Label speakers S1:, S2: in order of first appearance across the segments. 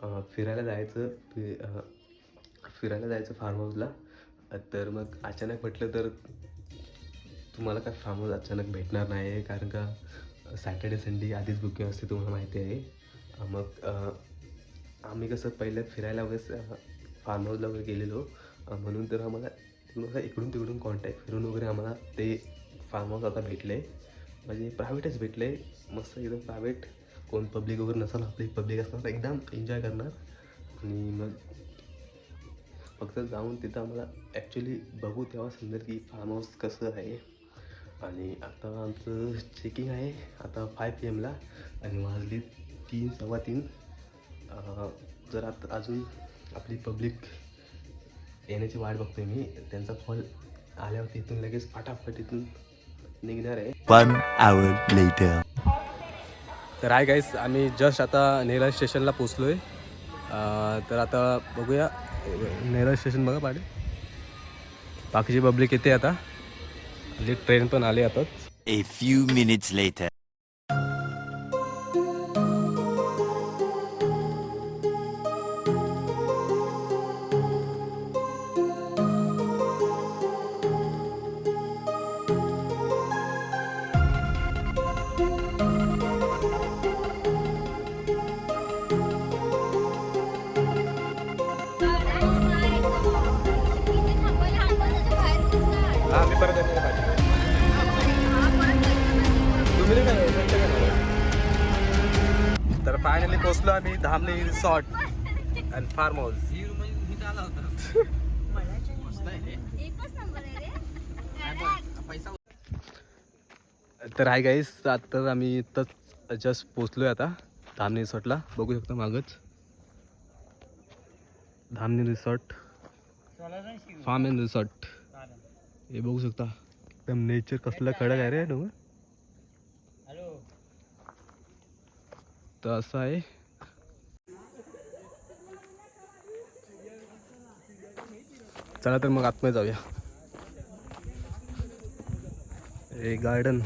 S1: फिरायला जायचं फि फिरायला जायचं फार्म हाऊसला तर मग अचानक म्हटलं तर तुम्हाला काय फार्म हाऊस अचानक भेटणार नाही आहे कारण का सॅटर्डे संडे आधीच बुकिंग असते तुम्हाला माहिती आहे. मग आम्ही कसं पहिले फिरायला वगैरे फार्म हाऊसला वगैरे गेलेलो. म्हणून तर आम्हाला तिकडून असं इकडून तिकडून कॉन्टॅक्ट फिरून वगैरे आम्हाला ते फार्म हाऊस आता भेटले. म्हणजे प्रायव्हेटच भेटले. मस्त एकदम प्रायव्हेट कोण पब्लिक वगैरे नसाल आपली पब्लिक असणार तर एकदम एन्जॉय करणार. आणि मग फक्त जाऊन तिथं आम्हाला ॲक्च्युली बघू तेव्हा समजेल की फार्म हाऊस कसं आहे. आणि आता आमचं चेकिंग आहे आता फाय पी एमला आणि वाजली तीन सव्वा तीन. जर आता अजून आपली पब्लिक येण्याची वाट बघतोय मी त्यांचा कॉल आल्यावर तिथून लगेच फटाफट इथून निघणार आहे.
S2: One hour later.
S1: तर आहे गाईस आम्ही जस्ट आता नेरळ स्टेशनला पोचलो आहे तर आता बघूया. नेरळ स्टेशन बघा पाडे. बाकीची पब्लिक येते आता. म्हणजे ट्रेन पण आली आता
S2: फ्यू मिनिट्स minutes later.
S1: हां मी परत तर फायनली पोचलो आम्ही Dhamani resort and farm house तर हाय गाईस आता आम्ही इथंच जस्ट पोचलो आहे आता धामणी रिसॉर्टला बघू शकतो मागच. Dhamani resort farm and resort हे बघू शकता. एकदम नेचर कसलं कडक आहे रे डोंगर. तर असं आहे. चला तर मग आतमध्ये जाऊया. हे गार्डन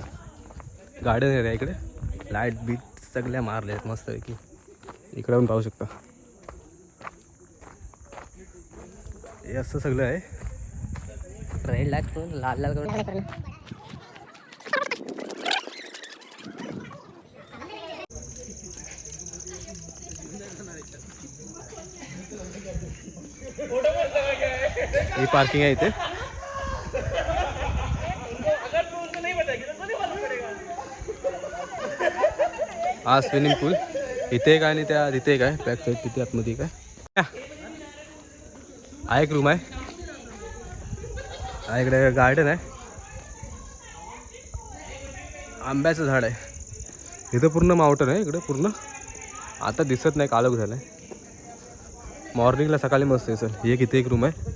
S1: गार्डन आहे रे इकडे? लाइट बीट सगळ्या मारल्या आहेत मस्तपैकी. इकडे पण पाहू शकता. हे असं सगळं आहे.
S3: रेड लाईट करून लाल लाल करून
S1: ही पार्किंग आहे इथे। हा स्विमिंग पूल इथे आहे आणि त्या तिथे आहे बॅक साईड तिथे आतमध्ये हा एक रूम आहे. हा इकडे गार्डन आहे. आंब्याचं झाड आहे. इथं पूर्ण मावटन आहे इकडे पूर्ण. आता दिसत नाही काळोख झालं आहे मॉर्निंगला सकाळी मस्त आहे सर एक इथे एक रूम आहे.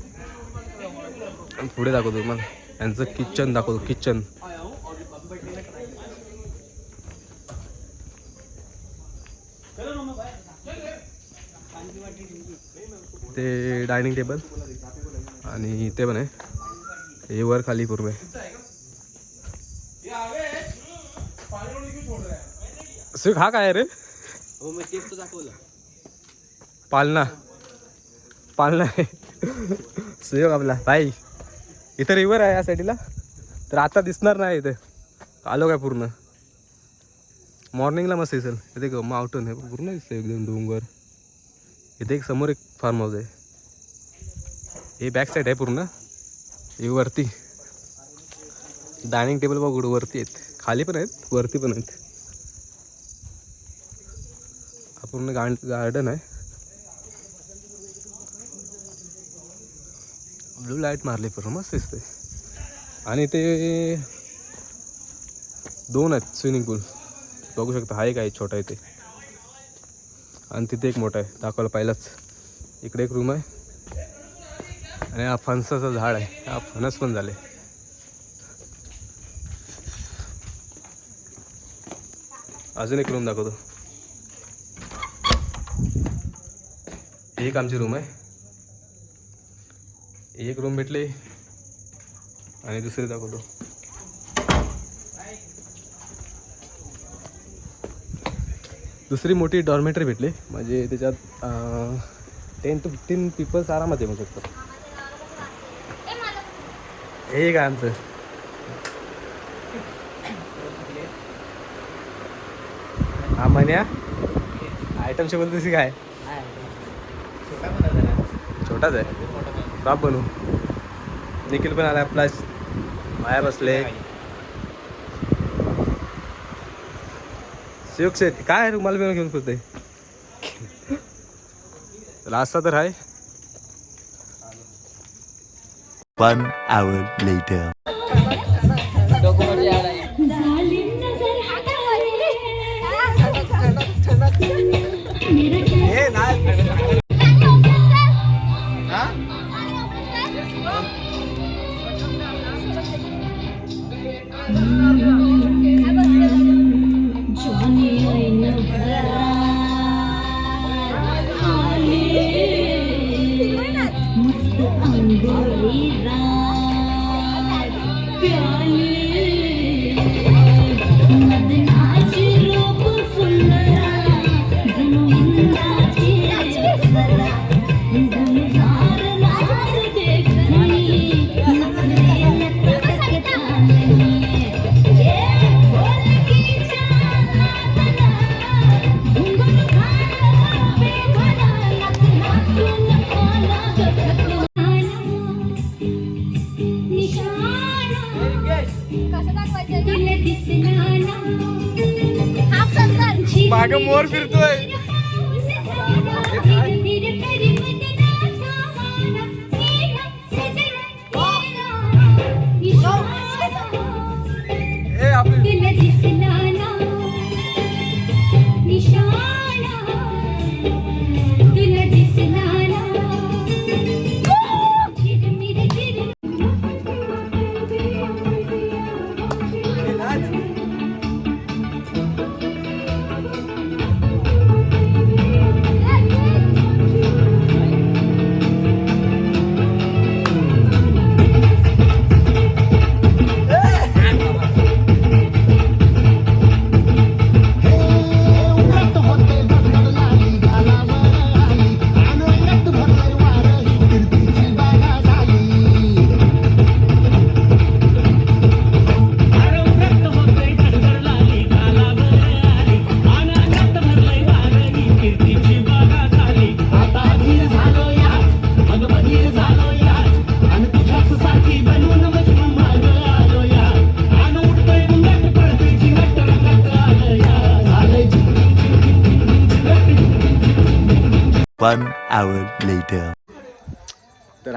S1: आणि पुढे दाखवतो तुम्हाला. यांचं किचन दाखवतो किचन ते डायनिंग टेबल आणि ते पण आहे. हे वर खाली पूर्ण सुख हा काय रे? पालना. पालना आहे. सुयोग आपला. भाई इथं रिव्हर आहे या साईडला तर आता दिसणार नाही इथे. आलो काय पूर्ण? मॉर्निंगला मस्त दिसेल. इथे माउंटन आहे. पूर्ण दिसतं एकदम डोंगर. इथे एक समोर एक फार्म हाऊस आहे. हे बॅक साईड आहे पूर्ण. हे वरती. डायनिंग टेबल बघ वरती आहेत. खाली पण आहेत वरती पण आहेत. हा पूर्ण गार्ड गार्डन आहे. ब्लू लाइट मारली पूर्ण मस्त दिसते आणि ते दोन आहेत स्विमिंग पूल. बघू शकता हा एक आहे छोटा इथे आणि तिथे एक मोठा आहे दाखवायला पहिलाच. इकडे एक रूम आहे. आणि हा फणसाचं झाड आहे. हा फणस पण झाले. अजून एक रूम दाखवतो. एक आमची रूम आहे. एक रूम भेटली. आणि दुसरी दाखवतो. दुसरी मोठी डॉर्मेटरी भेटली. म्हणजे त्याच्यात टेन टू फिफ्टीन पीपल्स आरामात येऊ शकतात. हे का आमचं. हा म्हण्या आयटम शेबल तशी काय? छोटाच आहे. बाप बनू. निखिल पण आला आपला. माया बसले. शिवक शेट काय रुमाल घेऊन फिरते रास्ता तर आहे.
S2: One hour later.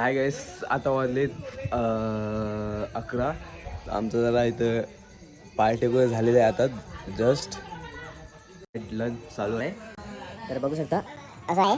S1: Hi guys आता वाजलेत अं, अकरा. आमचं जरा इथं पार्टी वगैरे झालेलं आहे आता जस्ट लंच चालू आहे.
S3: तर बघू शकता
S4: असं आहे.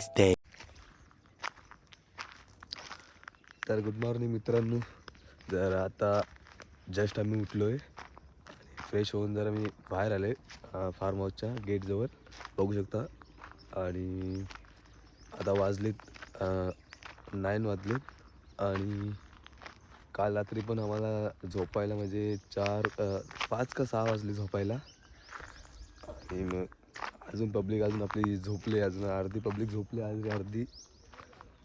S2: next day.
S1: तर गुड मॉर्निंग मित्रांनो. जर आता जस्ट आम्ही उठलो आहे फ्रेश होऊन जरा मी बाहेर आले फार्म हाऊसच्या गेटजवळ बघू शकता.
S5: आणि आता वाजलेत नाईन वाजलेत. आणि काल रात्री पण आम्हाला झोपायला म्हणजे चार पाच का सहा वाजले झोपायला. आणि मग अजून पब्लिक अजून आपली झोपली अजून अर्धी पब्लिक झोपली आणि अर्धी.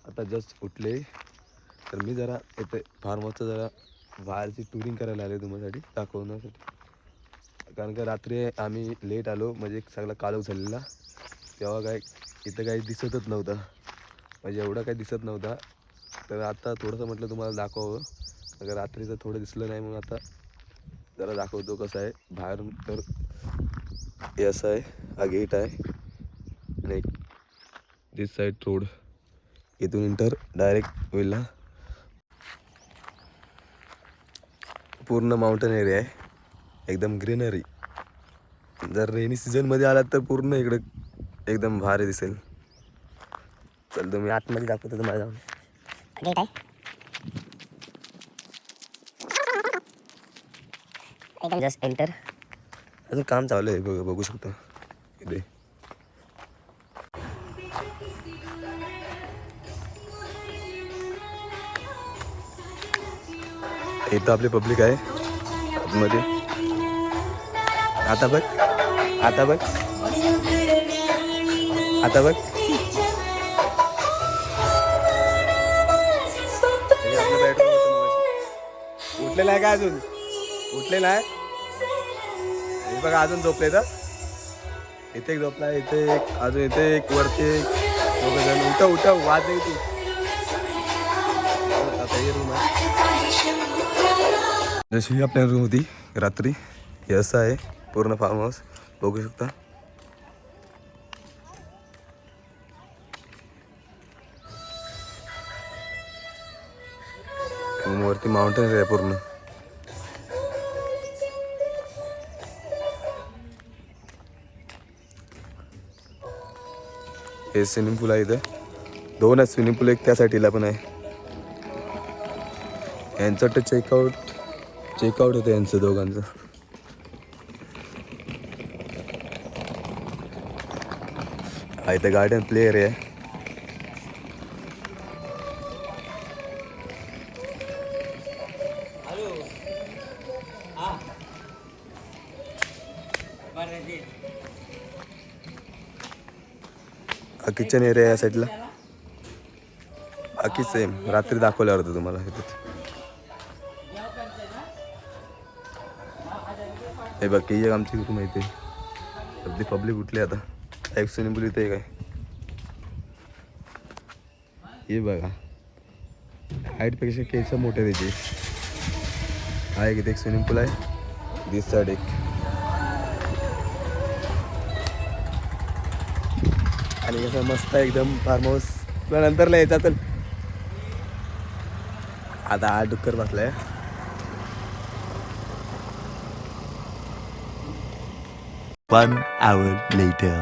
S5: आता जस्ट उठले. तर मी जरा येते. फार्म हाऊसचं जरा बाहेरची टुरिंग करायला आले तुम्हासाठी दाखवण्यासाठी. कारण का रात्री आम्ही लेट आलो म्हणजे सगळा कालव झालेला. तेव्हा काय इथं काही दिसतच नव्हतं. म्हणजे एवढं काही दिसत नव्हता. तर आता थोडंसं म्हटलं तुम्हाला दाखवावं. अगर रात्रीचं थोडं दिसलं नाही म्हणून आता जरा दाखवतो कसं आहे. बाहेरून तर हे असं आहे. हा। गेट आहे आणि दिस साईड रोड। इथून इंटर डायरेक्ट ना पूर्ण माउंटेन एरिया आहे एकदम ग्रीनरी जर रेनी सीझनमध्ये आलात तर पूर्ण इकडे एकदम भारी दिसेल। चल तुम्ही आतमध्ये दाखवतो तुम्हाला जाऊन।
S3: गेट आहे एकदम जस्ट एंटर
S5: अजून काम चालू आहे बघ बघू शकता। इथे इथं आपली पब्लिक आहे. मध्ये आता बघ. आता बघ. आता बघ. उठलेला आहे का अजून? उठलेला आहे. बघा अजून झोपले तर. इथे एक झोपला इथे एक अजून इथे एक वरती एक. दोघं जण उठा उठा वाज नाही तू. आता हे रूम आहे. जशी ही आपल्या रूम होती रात्री. हे असं आहे पूर्ण फार्म हाऊस बघू शकता. वरती माउंटेन आहे पूर्ण. हे स्विमिंग पूल आहे इथं. दोन आहेत स्विमिंग पूल एक त्या साईडला पण आहे. यांचं वाटतं चेकआउट चेकआउट होतं यांचं दोघांचं. हा इथं गार्डन प्लेअर आहे. किचन एरिया या साईडला बाकी सेम रात्री दाखवल्यावर होतं तुम्हाला हे बघ ही एक आमची रूम आहे अगदी पब्लिक उठली आता. एक स्विमिंग पूल इथे काय हे बघा. हाईटपेक्षा केस मोठे त्याचे हा एक इथे एक स्विमिंग पूल आहे. दिस साईड एक. आणि कसं मस्त आहे एकदम फार्म हाऊस नंतरला यायचा तर आता हा डुक्कर बसलाय.
S2: One hour later.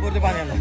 S2: मी घाबरतो पाण्याला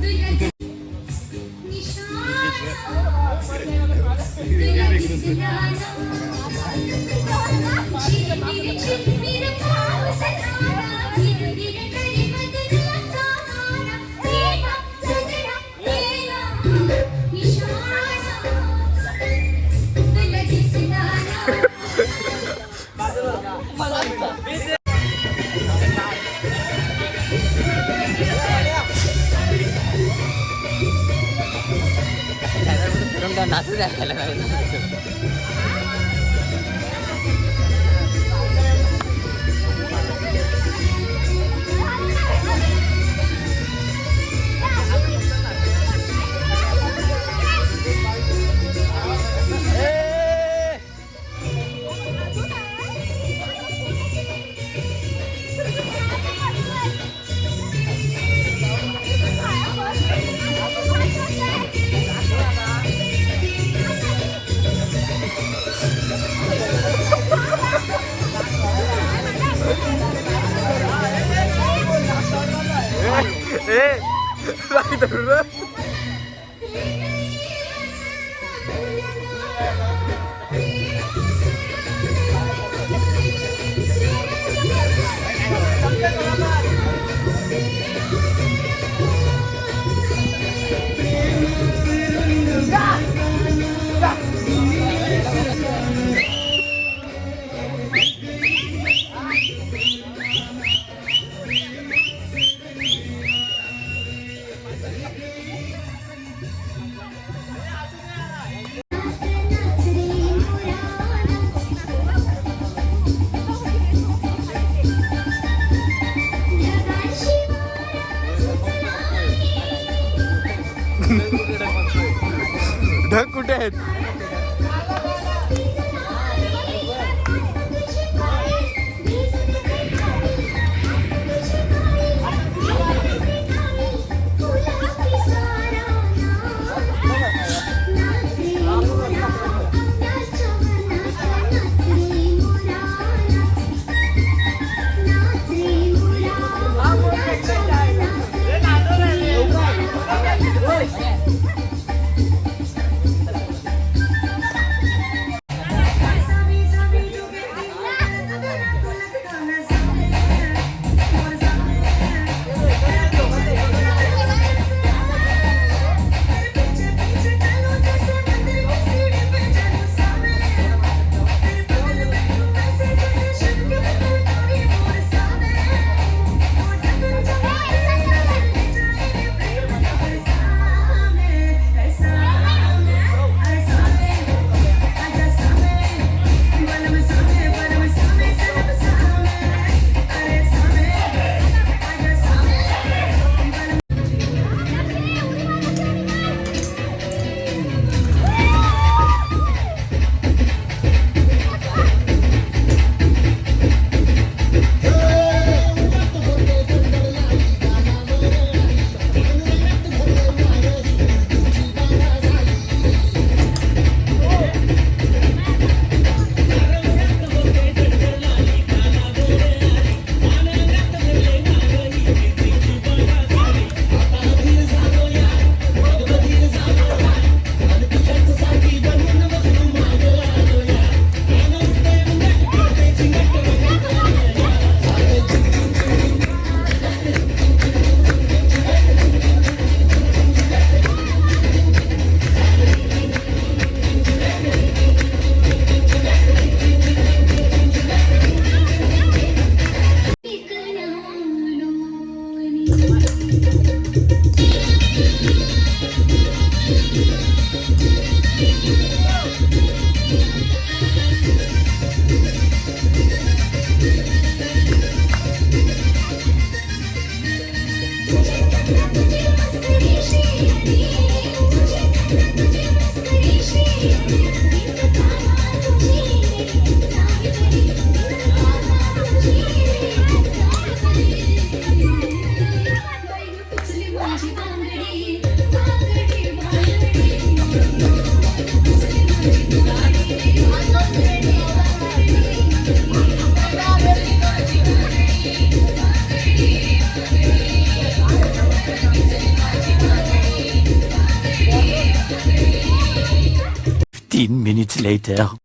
S2: terre.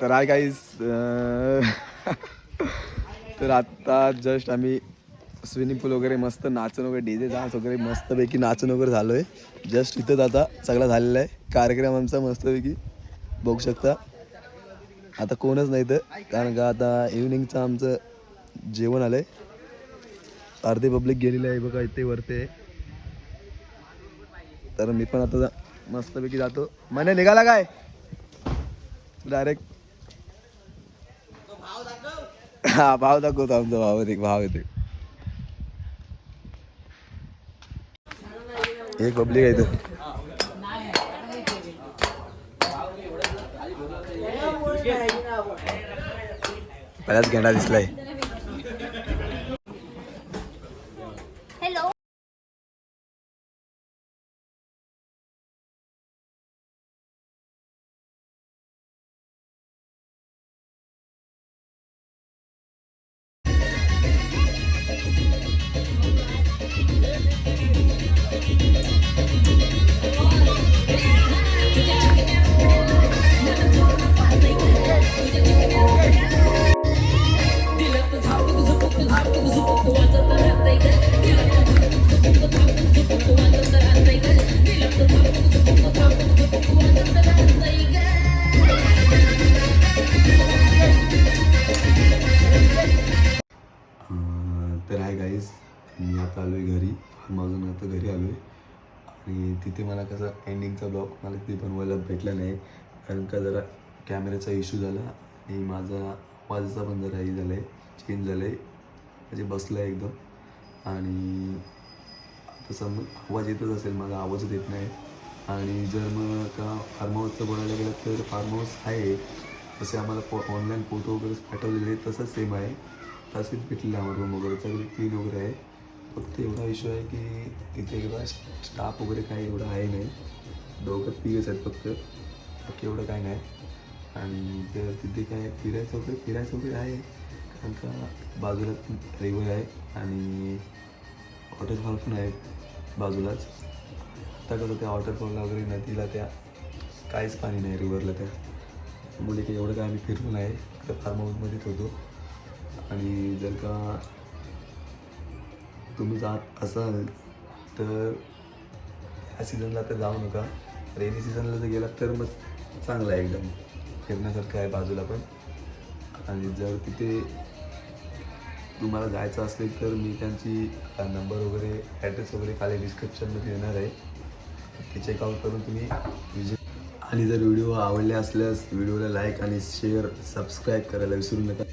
S5: तर हाय गाईज तर आत्ता जस्ट आम्ही स्विमिंग पूल वगैरे मस्त नाचून वगैरे डी जे डान्स वगैरे मस्तपैकी नाचून वगैरे झालो आहे जस्ट इथंच आता सगळा झालेला आहे. कार्यक्रम आमचा मस्तपैकी बघू शकता. आता कोणच नाही तर कारण का आता इव्हनिंगचं आमचं जेवण आलं आहे अर्धे पब्लिक गेलेलं आहे बघा इथे वरते तर मी पण आता मस्तपैकी जातो. मने निघाला काय? डायरेक्ट हा भाव दाखवतो आमचा भाव येते भाव येते. एक पब्लिक आहे इथं. पहिलाच गेंडा दिसलाय. आता घरी आलो आहे. आणि तिथे मला कसं एंडिंगचा ब्लॉग मला तिथे बनवायला भेटला नाही. कारण का जरा कॅमेऱ्याचा इश्यू झाला आणि माझा आवाजाचा पण जरा हे झाला आहे चेंज झालं आहे म्हणजे बसलं आहे एकदम. आणि आता सम आवाज येतच असेल माझा आवाजच येत नाही. आणि जर मग का फार्म हाऊसचं बोलायला गेलं तर फार्म हाऊस आहे. तसे आम्हाला फो ऑनलाईन फोटो वगैरे पाठवलेले तसंच सेम आहे. तसेच भेटलेलं आम्हाला रूम वगैरे सगळी क्लीन वगैरे आहे. फक्त एवढा इश्यू आहे की तिथे एवढा स्टाफ वगैरे काही एवढा आहे नाही. दोघं तिघच आहेत फक्त. बाकी एवढं काय नाही. आणि जर तिथे काय फिरायचं वगैरे फिरायचं वगैरे आहे. कारण का बाजूला रिवर आहे आणि वॉटरफॉल पण आहे बाजूलाच. आता कसं त्या वॉटरफॉलला वगैरे नदीला त्या काहीच पाणी नाही रिव्हरला त्या. मुली काही एवढं काय आम्ही फिरलो नाही. फक्त फार्म हाऊसमध्येच होतो. आणि जर का तुम्ही जात असाल तर ह्या सीझनला तर जाऊ नका. रेनी सीझनला जर गेलात तर मग चांगलं आहे एकदम. फिरण्यासारखं आहे बाजूला पण. आणि जर तिथे तुम्हाला जायचं असेल तर मी त्यांची नंबर वगैरे ॲड्रेस वगैरे खाली डिस्क्रिप्शनमध्ये देणार आहे. ते चेकआउट करून तुम्ही विजिट आणि जर व्हिडिओ आवडले असल्यास व्हिडिओला लाईक आणि शेअर सबस्क्राईब करायला विसरू नका.